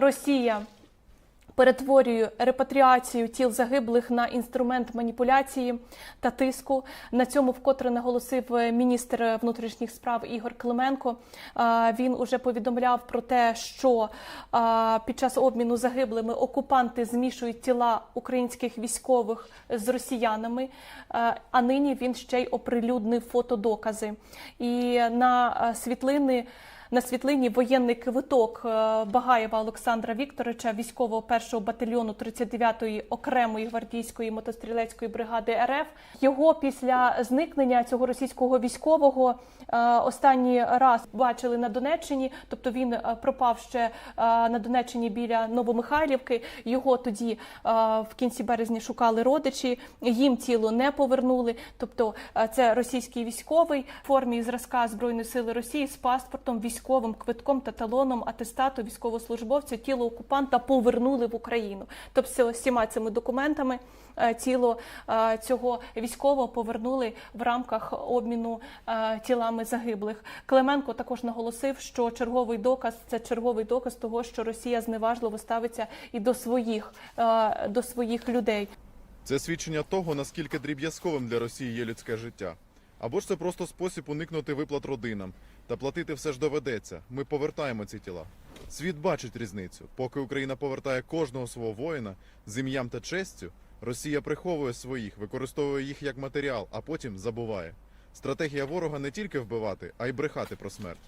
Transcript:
Росія перетворює репатріацію тіл загиблих на інструмент маніпуляції та тиску. На цьому вкотре наголосив е, міністр внутрішніх справ Ігор Клименко. Він уже повідомляв про те, що під час обміну загиблими окупанти змішують тіла українських військових з росіянами. А нині він ще й оприлюднив фотодокази. І на е, світлини. На світлині воєнний квиток е, Багаєва Олександра Вікторовича, військового першого батальйону 39-ї окремої гвардійської мотострілецької бригади РФ. Його після зникнення цього російського військового е, останній раз бачили на Донеччині. Тобто він е, пропав ще на Донеччині біля Новомихайлівки. Його тоді в кінці березня шукали родичі. Їм тіло не повернули. Тобто, це російський військовий в формі зразка збройної сили Росії з паспортом, військовим квитком та талоном атестату військовослужбовця тіло окупанта повернули в Україну. Тобто, всіма цими документами е, тіло е, цього військового повернули в рамках обміну е, тілами загиблих. Клименко також наголосив, що черговий доказ це черговий доказ того, що Росія зневажливо ставиться і до своїх, до своїх людей. Це свідчення того, наскільки дріб'язковим для Росії є людське життя. Або ж це просто спосіб уникнути виплат родинам. Та платити все ж доведеться. Ми повертаємо ці тіла. Світ бачить різницю. Поки Україна повертає кожного свого воїна з ім'ям та честю, Росія приховує своїх, використовує їх як матеріал, а потім забуває. Стратегія ворога не тільки вбивати, а й брехати про смерть.